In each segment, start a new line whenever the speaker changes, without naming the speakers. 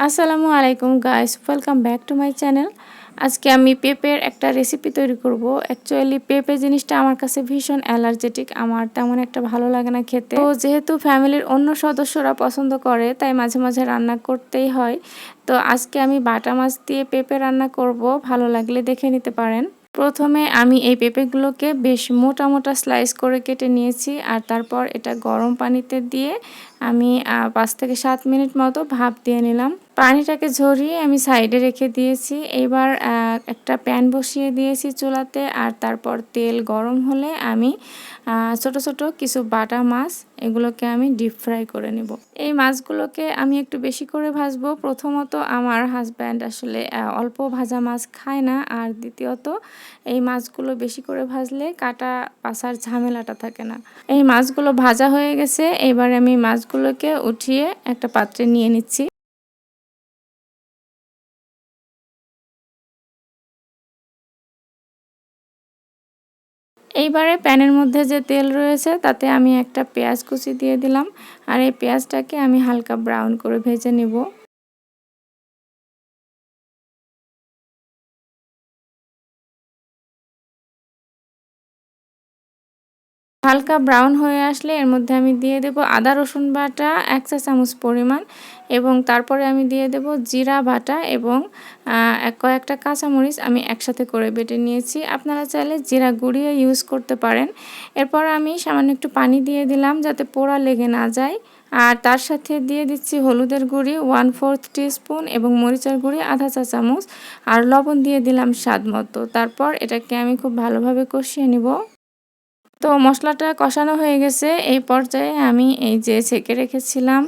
আসসালামু আলাইকুম guys welcome back to my channel আজকে আমি পেঁপের একটা রেসিপি তৈরি করব। অ্যাকচুয়ালি পেঁপে জিনিসটা আমার কাছে ভীষণ অ্যালার্জেটিক আমার তেমন একটা ভালো লাগে না খেতে। তো যেহেতু ফ্যামিলির অন্য সদস্যরা পছন্দ করে, তাই মাঝে মাঝে রান্না করতেই হয়। তো আজকে আমি বাটা মাছ দিয়ে পেঁপে রান্না করব, ভালো লাগলে দেখে নিতে পারেন। প্রথমে আমি এই পেঁপেগুলোকে বেশ মোটা মোটা স্লাইস করে কেটে নিয়েছি, আর তারপর এটা গরম পানিতে দিয়ে আমি পাঁচ থেকে সাত মিনিট মতো ভাপ দিয়ে নিলাম। পানিটাকে ঝরিয়ে আমি সাইডে রেখে দিয়েছি। এবার একটা প্যান বসিয়ে দিয়েছি চুলাতে আর তারপর তেল গরম হলে আমি ছোট ছোট কিছু বাটা মাছ এগুলোকে আমি ডিপ ফ্রাই করে নেব। এই মাছগুলোকে আমি একটু বেশি করে ভাজবো। প্রথমত আমার হাজব্যান্ড আসলে অল্প ভাজা মাছ খায় না। আর দ্বিতীয়ত, এই মাছগুলো বেশি করে ভাজলে কাটা পাসার ঝামেলাটা থাকে না। এই মাছগুলো ভাজা হয়ে গেছে। এবার আমি মাছগুলোকে উঠিয়ে একটা পাত্রে নিয়ে নিচ্ছি। এইবারে প্যানের মধ্যে যে তেল রয়েছে, তাতে আমি একটা পেঁয়াজ কুচি দিয়ে দিলাম। আর এই পেঁয়াজটাকে আমি হালকা ব্রাউন করে ভেজে নিব। হালকা ব্রাউন হয়ে আসলে এর মধ্যে আমি দিয়ে দেব আদা, রসুন বাটা, এক চা চামচ পরিমাণ এবং তারপরে আমি দিয়ে দেব জিরা বাটা এবং কয়েকটা কাঁচামরিচ আমি একসাথে করে বেটে নিয়েছি। আপনারা চাইলে জিরা গুঁড়িয়ে ইউজ করতে পারেন। এরপর আমি সামান্য একটু পানি দিয়ে দিলাম যাতে পোড়া লেগে না যায়। আর তার সাথে দিয়ে দিচ্ছি হলুদের গুঁড়ি ওয়ান ফোর্থ টিস্পুন এবং মরিচার গুঁড়ি, আধা চা চামচ। আর লবণ দিয়ে দিলাম স্বাদ মতো। তারপর এটাকে আমি খুব ভালোভাবে কষিয়ে নিব। তো মশলাটা কষানো হয়ে গেছে। এই পর্যায়ে আমি এই যে ছেঁকে রেখেছিলাম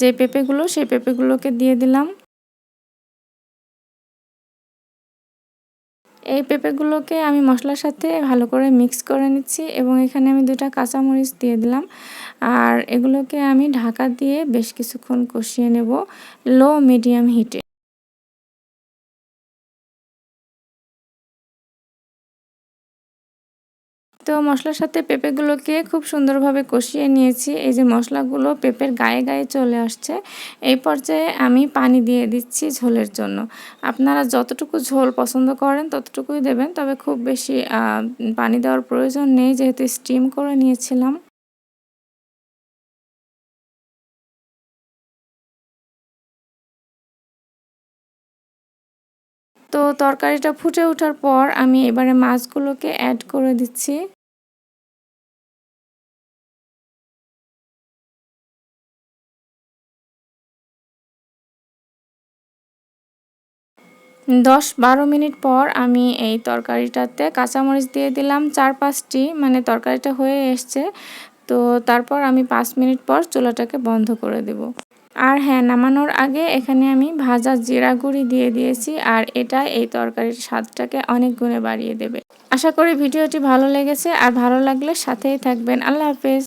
যে পেঁপেগুলো, সেই পেঁপেগুলোকে দিয়ে দিলাম। এই পেঁপেগুলোকে আমি মশলার সাথে ভালো করে মিক্স করে নিচ্ছি এবং এখানে আমি দুটা কাঁচামরিচ দিয়ে দিলাম। আর এগুলোকে আমি ঢাকা দিয়ে বেশ কিছুক্ষণ কষিয়ে নেব লো মিডিয়াম হিটে। তো মশলার সাথে পেঁপেগুলোকে খুব সুন্দরভাবে কষিয়ে নিয়েছি। এই যে মশলাগুলো পেঁপের গায়ে গায়ে চলে আসছে, এই পর্যায়ে আমি পানি দিয়ে দিচ্ছি ঝোলের জন্য। আপনারা যতটুকু ঝোল পছন্দ করেন ততটুকুই দেবেন, তবে খুব বেশি পানি দেওয়ার প্রয়োজন নেই, যেহেতু স্টিম করে নিয়েছিলাম। তো তরকারিটা ফুটে ওঠার পর আমি এবারে মাছগুলোকে অ্যাড করে দিচ্ছি। দশ বারো মিনিট পর আমি এই তরকারিটাতে কাঁচামরিচ দিয়ে দিলাম চার পাঁচটি মানে তরকারিটা হয়ে এসছে। তো তারপর আমি পাঁচ মিনিট পর চুলাটাকে বন্ধ করে দেব। আর হ্যাঁ নামানোর আগে এখানে আমি ভাজা জিরা গুঁড়ি দিয়ে দিয়েছি আর এটা এই তরকারির স্বাদটাকে অনেক গুণে বাড়িয়ে দেবে। আশা করি ভিডিওটি ভালো লেগেছে আর ভালো লাগলে সাথেই থাকবেন। আল্লাহ হাফেজ।